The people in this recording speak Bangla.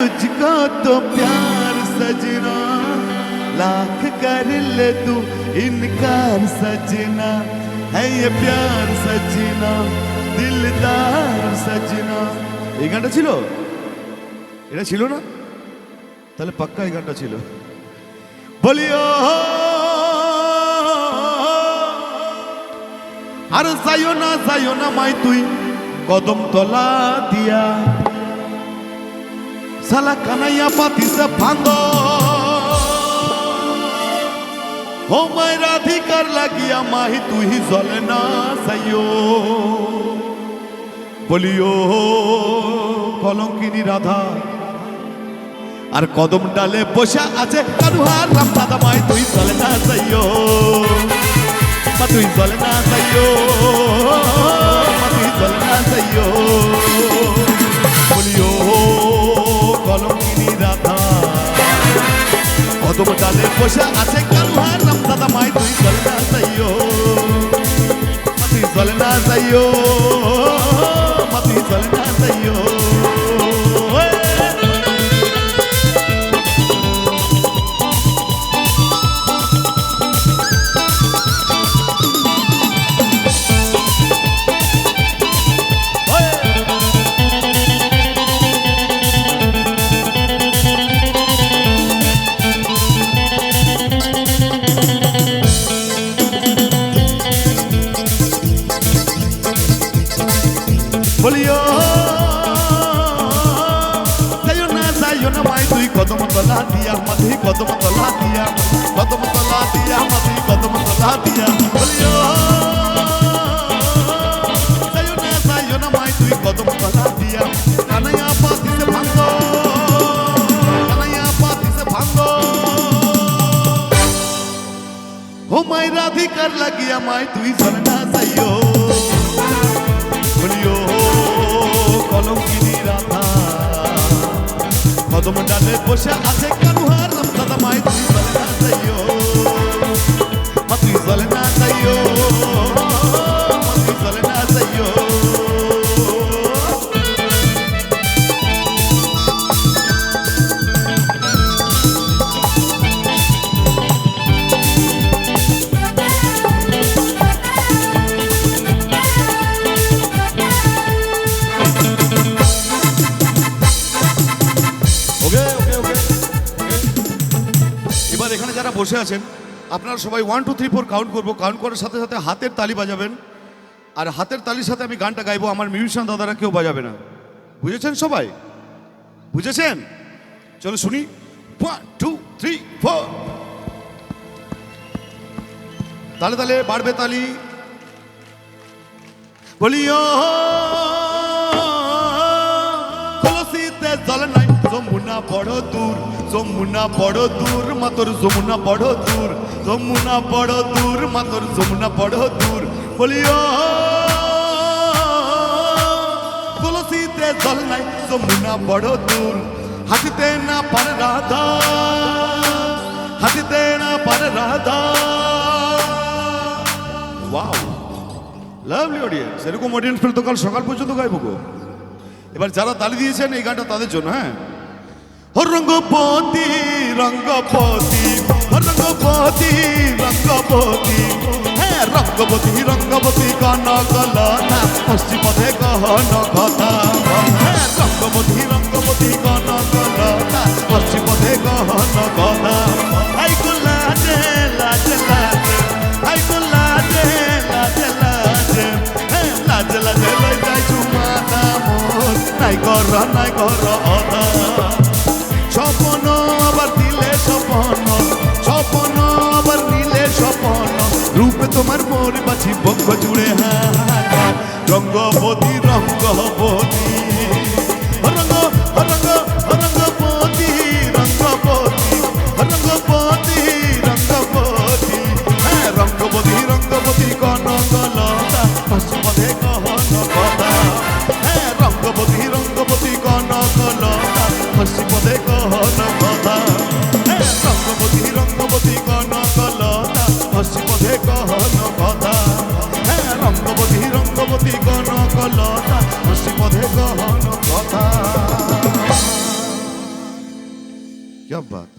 तुझको तो प्यार सजना लाख कर ले तू इनकार सजना है ये प्यार सजना दिलदार सजना এই গানটা ছিল এটা ছিল না তাহলে পাক্কা এই গানটা ছিল বলিও আর যাইও না যাইও না মাই তুই কদম তলা দিয়া সালা কানাইয়া পাতিছে ফান্দ ও মায়ের অধিকার লাগিয়া মাহি তুই জলে না সাইও বলিও, কলঙ্কিনী রাধা, আর কদম ডালে বসে আছে কানুহার রাম দাদা মাই তুই জলে না সাইও মা তুই জলে না সাইও মা তুই জলে না সাইও ডালে বসে আছে কানুহার রাম দাদা মাই তুই চলে না সাইও মা তুই জলে না সাইও মা তুই জলে না সাইও কদম তলা দিয়া মাধি কদম তলা দিয়া। কদম তলা দিয়া মাধি কদম তলা দিয়া। বলিও, যাইও না যাইও না মাই, তুই কদম তলা দিয়া। কানাইয়া পাতিছে ভাঙ্গ, কানাইয়া পাতিছে ভাঙ্গ। ও মাই, রাধিকার লাগিয়া মাই, তুই চলে না, যাইও। বলিও কলঙ্কিনী রাধা কদম ডালে বসে আছে কানুহার বসে আছেন, আপনারা সবাই one two three four count করব। কাউন্ট করার সাথে সাথে হাতের তালি বাজাবেন। আর হাতের তালির সাথে আমি গানটা গাইবো, আমার মিউজিশিয়ান দাদারা কেউ বাজাবে না। বুঝেছেন সবাই? বুঝেছেন? চলো শুনি। ওয়ান টু থ্রি ফোর তালে তালে বাড়বে তালি। কলসিতে জল নাই, যমুনা বড় দূর। যমুনা বড় দূর, মাতর যমুনা বড় দূর, যমুনা বড় দূর, মাতর যমুনা বড় দূর। বলিও কলসিতে জল নাই, যমুনা বড় দূর। হাতিতে না পারে রাধা হাতিতে না পারে রাধা। ওয়াও লাভলি অডিয়েন্স এরকম অডিয়েন্স পেলে তো কাল সকাল পর্যন্ত গাইবো গো। এবার যারা তালি দিয়েছেন, এই গানটা তাদের জন্য হ্যাঁ? রঙ্গপতি রঙ্গপতি রঙ্গপতি রঙ্গপতি। হ্যাঁ রঙ্গপতি রঙ্গপতি কনক লতা পশ্চিমপথে গহন কথা। হ্যাঁ রঙ্গপতি রঙ্গপতি কনক লতা পশ্চিমপথে গহন কথা। আই গো লাজে লাজে লাজে আই গো লাজে লাজে লাজে হ্যাঁ লাজে লাজে লই যাই চুমানা মোর। নাই কর নাই কর জুড়ে হ্যাঁ রঙ্গপতি রঙ্গবতী সরলতা হাসি পথে গহন কথা। क्या बात